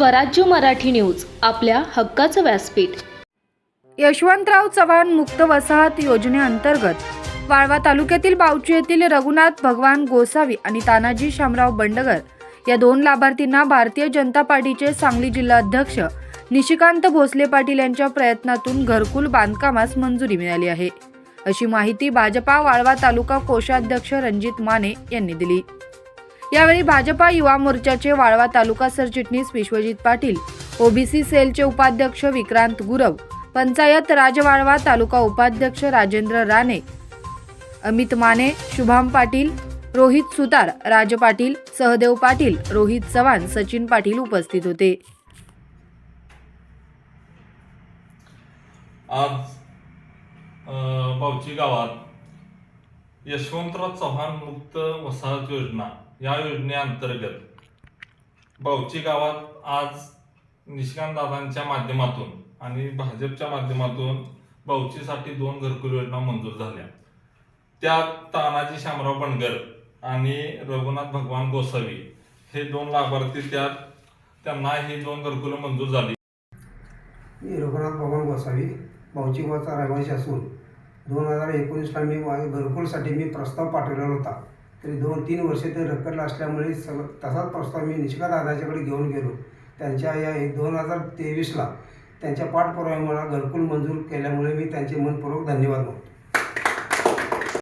स्वराज्य मराठी न्यूज आपल्या हक्काचं व्यासपीठ. यशवंतराव चव्हाण मुक्त वसाहत योजनेअंतर्गत वाळवा तालुक्यातील बावची येथील रघुनाथ भगवान गोसावी आणि तानाजी शामराव बंडगर या दोन लाभार्थींना भारतीय जनता पार्टीचे सांगली जिल्हा अध्यक्ष निशिकांत भोसले पाटील यांच्या प्रयत्नातून घरकुल बांधकामास मंजुरी मिळाली आहे. अशी माहिती भाजपा वाळवा तालुका कोषाध्यक्ष रणजित माने यांनी दिली. यावेळी भाजपा युवा मोर्चाचे वाळवा तालुका सरचिटणीस विश्वजित पाटील ओबीसी सेलचे उपाध्यक्ष विक्रांत गुरव पंचायत राजवाळवा तालुका उपाध्यक्ष राजेंद्र राणे अमित माने शुभाम पाटील रोहित सुतार राज पाटील सहदेव पाटील रोहित चव्हाण सचिन पाटील उपस्थित होते. आज पावची गावात यशवंतराव चव्हाण मुक्त वसाहत योजना या योजनेअंतर्गत बावची गावात आज निशिकांत दादांच्या माध्यमातून आणि भाजपच्या माध्यमातून बावचीसाठी दोन घरकुल योजना मंजूर झाल्या. त्यात तानाजी शामराव बनगर आणि रघुनाथ भगवान गोसावी हे दोन लाभार्थी त्यात त्यांना ही दोन घरकुलं मंजूर झाली. मी रघुनाथ भगवान गोसावी भाऊचीगावचा रहिवासी असून दोन हजार एकोणीसला मी माझ्या घरकुलसाठी मी प्रस्ताव पाठवलेला होता. तरी दोन तीन वर्षे ते रखडलं असल्यामुळे सग तसाच प्रस्ताव मी निशिका दादाच्याकडे घेऊन गेलो. त्यांच्या या एक दोन हजार तेवीसला त्यांच्या पाठपुराव्यामुळे मला घरकुल मंजूर केल्यामुळे मी त्यांचे मनपूर्वक धन्यवाद मानतो.